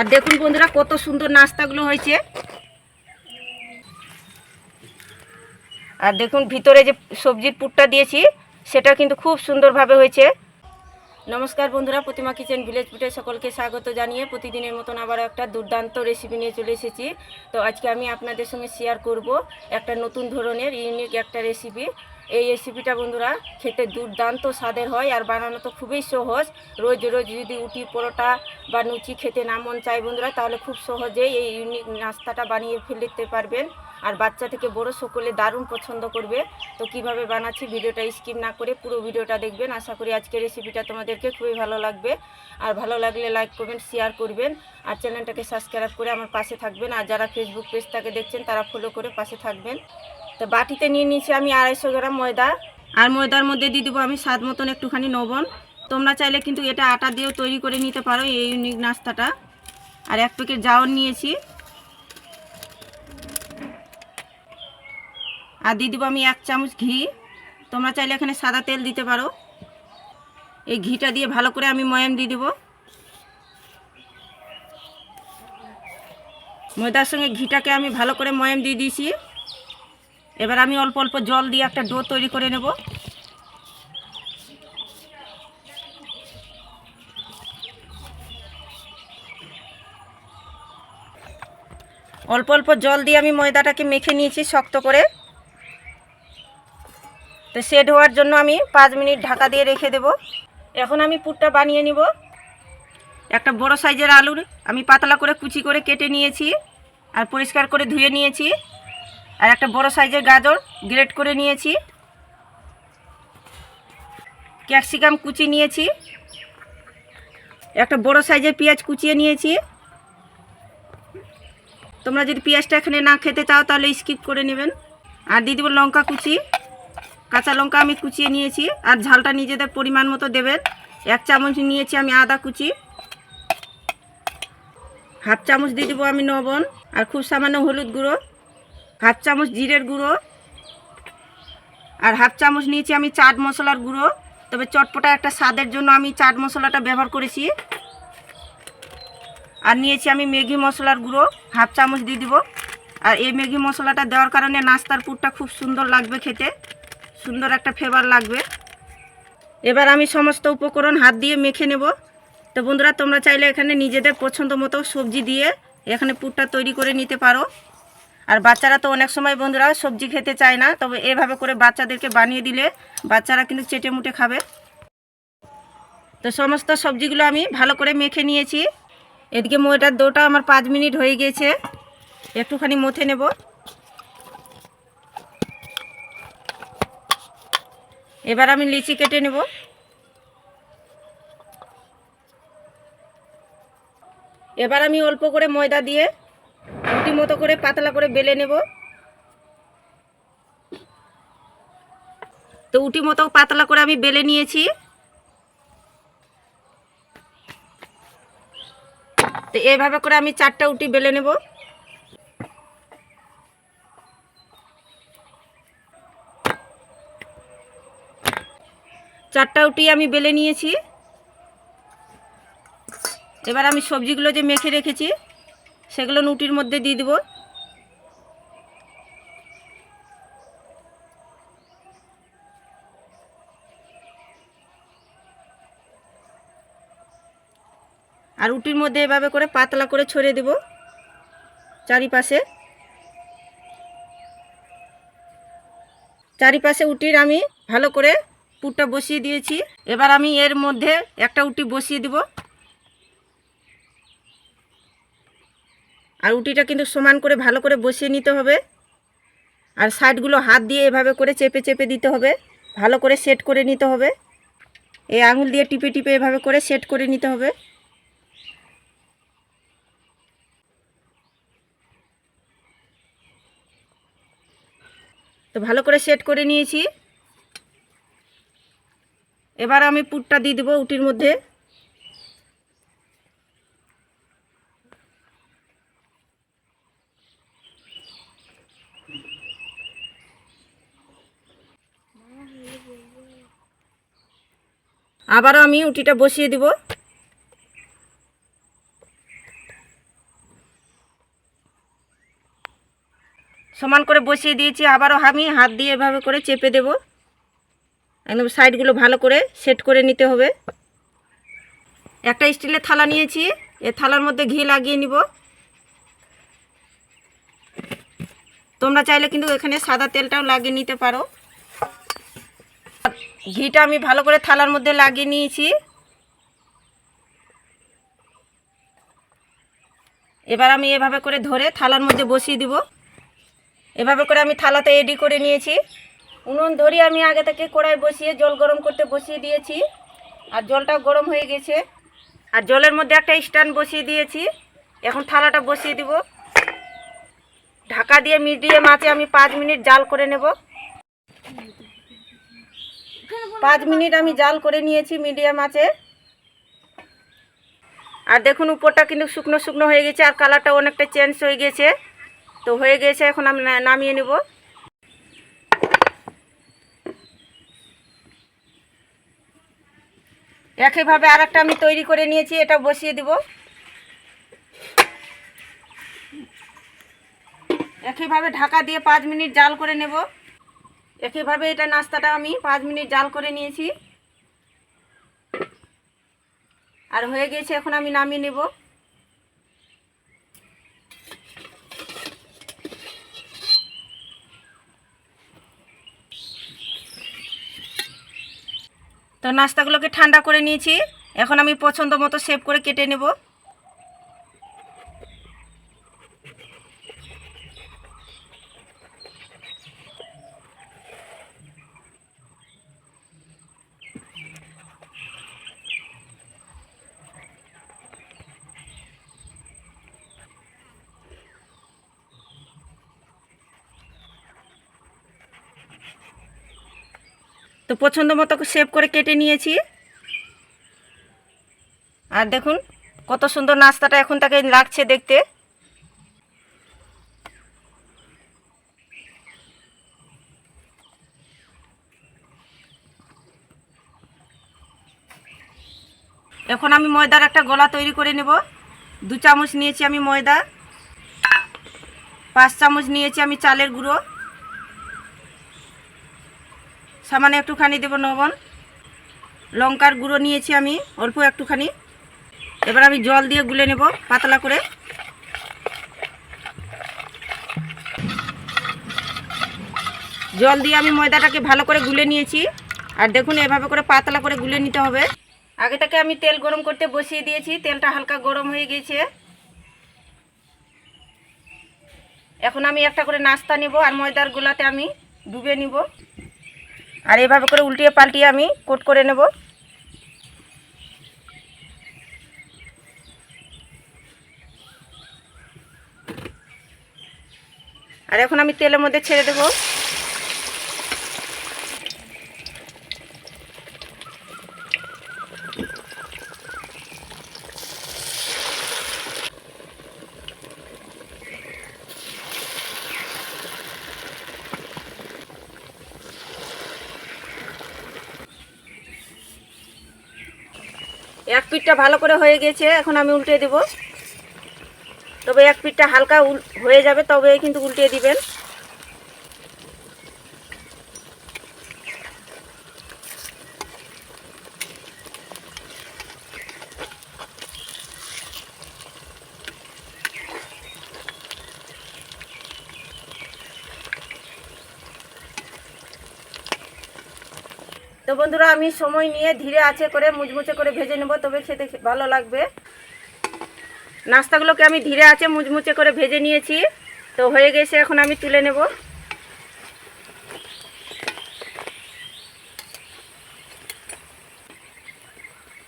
আর দেখুন বন্ধুরা, কত সুন্দর নাস্তাগুলো হয়েছে। আর দেখুন ভিতরে যে সবজির পুরটা দিয়েছি, সেটা কিন্তু খুব সুন্দরভাবে হয়েছে। নমস্কার বন্ধুরা, প্রতিমা কিচেন ভিলেজ ফুটে সকলকে স্বাগত জানিয়ে প্রতিদিনের মতন আবার একটা দুর্দান্ত রেসিপি নিয়ে চলে এসেছি। তো আজকে আমি আপনাদের সঙ্গে শেয়ার করব একটা নতুন ধরনের ইউনিক একটা রেসিপি এই রেসিপিটা বন্ধুরা খেতে দুর্দান্ত স্বাদের হয় আর বানানো তো খুবই সহজ। রোজ রোজ যদি উটি পরোটা বা লুচি খেতে না মন চায় বন্ধুরা, তাহলে খুব সহজেই এই ইউনিক নাস্তাটা বানিয়ে ফেলতে পারবেন। আর বাচ্চা থেকে বড় সকলে দারুণ পছন্দ করবে। তো কীভাবে বানাচ্ছি ভিডিওটা স্কিপ না করে পুরো ভিডিওটা দেখবেন। আশা করি আজকের রেসিপিটা তোমাদেরকে খুবই ভালো লাগবে। আর ভালো লাগলে লাইক করবেন শেয়ার করবেন। আর চ্যানেলটাকে সাবস্ক্রাইব করে আমার পাশে থাকবেন। আর যারা ফেসবুক পেজটাকে দেখছেন, তারা ফলো করে পাশে থাকবেন। তো বাটিতে নিয়ে নিয়েছি আমি আড়াইশো গ্রাম ময়দা। আর ময়দার মধ্যে দিয়ে দেবো আমি স্বাদ মতন একটুখানি লবণ। তোমরা চাইলে কিন্তু এটা আটা দিয়েও তৈরি করে নিতে পারো এই ইউনিক নাস্তাটা। আর এক প্যাকেট জাউন নিয়েছি। আর দিয়ে দেবো আমি এক চামচ ঘি। তোমরা চাইলে এখানে সাদা তেল দিতে পারো। এই ঘিটা দিয়ে ভালো করে আমি ময়াম দিয়ে দেবো। ময়দার সঙ্গে ঘিটাকে আমি ভালো করে ময়াম দিয়ে দিয়েছি। এবার আমি অল্প অল্প জল দিয়ে একটা ডো তৈরি করে নেব। অল্প অল্প জল দিয়ে আমি ময়দাটাকে মেখে নিয়েছি শক্ত করে। তো সেট হওয়ার জন্য আমি পাঁচ মিনিট ঢাকা দিয়ে রেখে দেব। এখন আমি পুরটা বানিয়ে নিব। একটা বড় সাইজের আলুর আমি পাতলা করে কুচি করে কেটে নিয়েছি আর পরিষ্কার করে ধুয়ে নিয়েছি। আর একটা বড় সাইজের গাজর গ্রেট করে নিয়েছি। ক্যাপসিকাম কুচি নিয়েছি। একটা বড় সাইজের পেঁয়াজ কুচিয়ে নিয়েছি। তোমরা যদি পেঁয়াজটা এখানে না খেতে চাও, তাহলে স্কিপ করে নেবেন। আর দিয়ে দেবো লঙ্কা কুচি। কাঁচা লঙ্কা আমি কুচিয়ে নিয়েছি। আর ঝালটা নিজেদের পরিমাণ মতো দেবেন। এক চামচ নিয়েছি আমি আদা কুচি। হাফ চামচ দিয়ে দেবো আমি লবণ। আর খুব সামান্য হলুদ গুঁড়ো। হাফ চামচ জিরের গুঁড়ো আর হাফ চামচ নিয়েছি আমি চাট মশলার গুঁড়ো। তবে চটপটা একটা স্বাদের জন্য আমি চাট মশলাটা ব্যবহার করেছি। আর নিয়েছি আমি ম্যাগি মশলার গুঁড়ো, হাফ চামচ দিয়ে দিব। আর এই ম্যাগি মশলাটা দেওয়ার কারণে নাস্তার পুরটা খুব সুন্দর লাগবে খেতে। সুন্দর একটা ফ্লেভার লাগবে। এবার আমি সমস্ত উপকরণ হাত দিয়ে মেখে নেব। তো বন্ধুরা, তোমরা চাইলে এখানে নিজেদের পছন্দ মতো সবজি দিয়ে এখানে পুরটা তৈরি করে নিতে পারো। আর বাচ্চারা তো অনেক সময় বন্ধুরা সবজি খেতে চায় না, তবে এভাবে করে বাচ্চাদেরকে বানিয়ে দিলে বাচ্চারা কিন্তু চেটে মুটে খাবে। তো সমস্ত সবজিগুলো আমি ভালো করে মেখে নিয়েছি। এদিকে ময়দার দোটা আমার পাঁচ মিনিট হয়ে গিয়েছে একটুখানি মথে নেব। এবার আমি লিচি কেটে নেব। এবার আমি অল্প করে ময়দা দিয়ে রুটি মতো করে পাতলা করে বেলে নেব। তো উটি মতো পাতলা করে আমি বেলে নিয়েছি। তো এইভাবে করে আমি চারটা উটি বেলে নেব। চারটা উটি আমি বেলে নিয়েছি। এবার আমি সবজিগুলো যে মেখে রেখেছি। সেগুলো নুটির মধ্যে দিয়ে দেবো। আর উটির মধ্যে এভাবে করে পাতলা করে ছড়িয়ে দেব চারিপাশে। চারিপাশে উটির আমি ভালো করে পুরটা বসিয়ে দিয়েছি। এবার আমি এর মধ্যে একটা উটি বসিয়ে দিব। আর উটিটা কিন্তু সমান করে ভালো করে বসিয়ে নিতে হবে। আর সাইডগুলো হাত দিয়ে এভাবে করে চেপে চেপে দিতে হবে। ভালো করে সেট করে নিতে হবে। এই আঙুল দিয়ে টিপে টিপে এভাবে করে সেট করে নিতে হবে। তো ভালো করে সেট করে নিয়েছি। এবার আমি পুরটা দিয়ে দেবো উটির মধ্যে। আবারও আমি উটিটা বসিয়ে দিব। সমান করে বসিয়ে দিয়েছি, আবারও আমি হাত দিয়ে এভাবে করে চেপে দেব। একদম সাইডগুলো ভালো করে সেট করে নিতে হবে। একটা স্টিলের থালা নিয়েছি, এ থালার মধ্যে ঘি লাগিয়ে নিব। তোমরা চাইলে কিন্তু এখানে সাদা তেলটাও লাগিয়ে নিতে পারো। ঘিটা আমি ভালো করে থালার মধ্যে লাগিয়ে নিয়েছি। এবার আমি এভাবে করে ধরে থালার মধ্যে বসিয়ে দিব। এভাবে করে আমি থালাতে রেডি করে নিয়েছি। উনুন ধরে আমি আগে থেকে কড়াই বসিয়ে জল গরম করতে বসিয়ে দিয়েছি। আর জলটা গরম হয়ে গেছে। আর জলের মধ্যে একটা স্ট্যান্ড বসিয়ে দিয়েছি। এখন থালাটা বসিয়ে দিব। ঢাকা দিয়ে মিডিয়াম আছে আমি পাঁচ মিনিট জাল করে নেব। পাঁচ মিনিট আমি জাল করে নিয়েছি মিডিয়াম আছে। আর দেখুন উপরটা কিন্তু শুকনো শুকনো হয়ে গেছে আর কালারটা অনেকটা চেঞ্জ হয়ে গেছে। তো হয়ে গেছে এখন আমি নামিয়ে নেব। একইভাবে আর একটা আমি তৈরি করে নিয়েছি এটা বসিয়ে দিব। একইভাবে ঢাকা দিয়ে পাঁচ মিনিট জাল করে নেব। একইভাবে এটা নাস্তাটা আমি পাঁচ মিনিট জাল করে নিয়েছি। আর হয়ে গেছে, এখন আমি নামিয়ে নেব। তো নাস্তাগুলোকে ঠান্ডা করে নিয়েছি। এখন আমি পছন্দ মতো শেপ করে কেটে নেব। তো পছন্দ মতো শেপ করে কেটে নিয়েছি। আর দেখুন, কত সুন্দর নাস্তাটা এখন তাকে লাগছে দেখতে। এখন আমি ময়দার একটা গলা তৈরি করে নেব। দু চামচ নিয়েছি আমি ময়দা। পাঁচ চামচ নিয়েছি আমি চালের গুঁড়ো। সামান্য একটুখানি দেবো লবণ। লঙ্কার গুঁড়ো নিয়েছি আমি, অল্প একটুখানি। এবার আমি জল দিয়ে গুলে নেব পাতলা করে। জল দিয়ে আমি ময়দাটাকে ভালো করে গুলে নিয়েছি। আর দেখুন, এভাবে করে পাতলা করে গুলে নিতে হবে। আগে থেকে আমি তেল গরম করতে বসিয়ে দিয়েছি, তেলটা হালকা গরম হয়ে গেছে। এখন আমি একটা করে নাস্তা নেব আর ময়দার গোলাতে আমি ডুবে নিব। আর এভাবে করে উল্টিয়ে পাল্টিয়ে আমি কোট করে নেব। আর এখন আমি তেলের মধ্যে ছেড়ে দেব। এক পিঠটা ভালো করে হয়ে গেছে, এখন আমি উল্টে দেব। তবে এক পিঠটা হালকা হয়ে যাবে, তবে কিন্তু উল্টে দিবেন। তো বন্ধুরা আমি সময় নিয়ে ধীরে আছে করে মুচমুচে করে ভেজে নেব তবে খেতে ভালো লাগবে। নাস্তাগুলোকে আমি ধীরে আছে মুচমুচে করে ভেজে নিয়েছি। তো হয়ে গেছে এখন আমি তুলে নেব।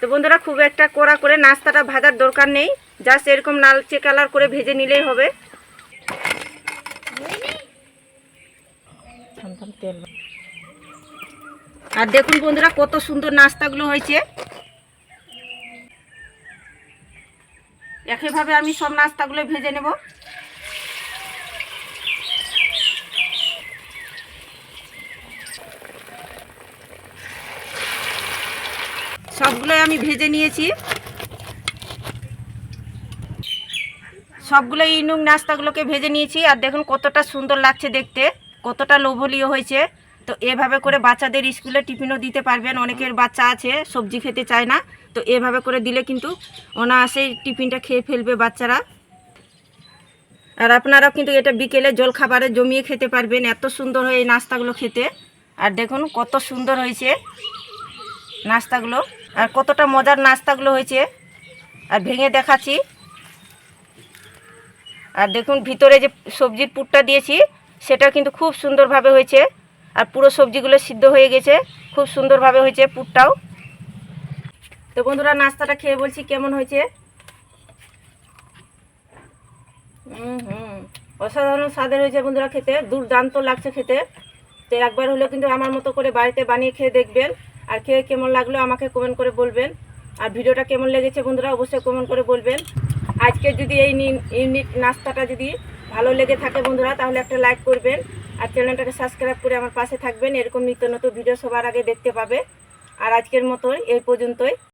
তো বন্ধুরা খুব একটা কড়া করে নাস্তাটা ভাজার দরকার নেই। জাস্ট এরকম লালচে কালার করে ভেজে নিলেই হবে। তেল আর দেখুন বন্ধুরা, কত সুন্দর নাস্তাগুলো হয়েছে। একইভাবে আমি সব নাস্তাগুলো ভেজে নেব। সবগুলোই আমি ভেজে নিয়েছি। সবগুলো ইনুক নাস্তাগুলোকে ভেজে নিয়েছি, আর দেখুন কতটা সুন্দর লাগছে দেখতে, কতটা লোভনীয় হয়েছে। তো এভাবে করে বাচ্চাদের স্কুলে টিফিনও দিতে পারবেন। অনেকের বাচ্চা আছে, সবজি খেতে চায় না। তো এভাবে করে দিলে কিন্তু অনায়াসেই টিফিনটা খেয়ে ফেলবে বাচ্চারা। আর আপনারাও কিন্তু এটা বিকেলে জল খাবারে জমিয়ে খেতে পারবেন। এত সুন্দর হয় এই নাস্তাগুলো খেতে। আর দেখুন কত সুন্দর হয়েছে নাস্তাগুলো। আর কতটা মজার নাস্তাগুলো হয়েছে। আর ভেঙে দেখাচ্ছি। আর দেখুন ভিতরে যে সবজির পুরটা দিয়েছি সেটা কিন্তু খুব সুন্দরভাবে হয়েছে। আর পুরো সবজিগুলো সিদ্ধ হয়ে গেছে। খুব সুন্দরভাবে হয়েছে পুরটাও। তো বন্ধুরা, নাস্তাটা খেয়ে বলছি কেমন হয়েছে? হুম, অসাধারণ স্বাদের হয়েছে বন্ধুরা খেতে, দুর্দান্ত লাগছে খেতে। তো একবার হলেও কিন্তু আমার মতো করে বাড়িতে বানিয়ে খেয়ে দেখবেন। আর খেয়ে কেমন লাগল আমাকে কমেন্ট করে বলবেন। আর ভিডিওটা কেমন লেগেছে বন্ধুরা অবশ্যই কমেন্ট করে বলবেন। আজকে যদি এই ইউনিক নাস্তাটা যদি ভালো লেগে থাকে বন্ধুরা, তাহলে একটা লাইক করবেন। আর চ্যানেলটাকে সাবস্ক্রাইব করে আমার পাশে থাকবেন। এরকম নিত্য নতুন ভিডিও সবার আগে দেখতে পাবে। আর আজকের মতো এই পর্যন্তই।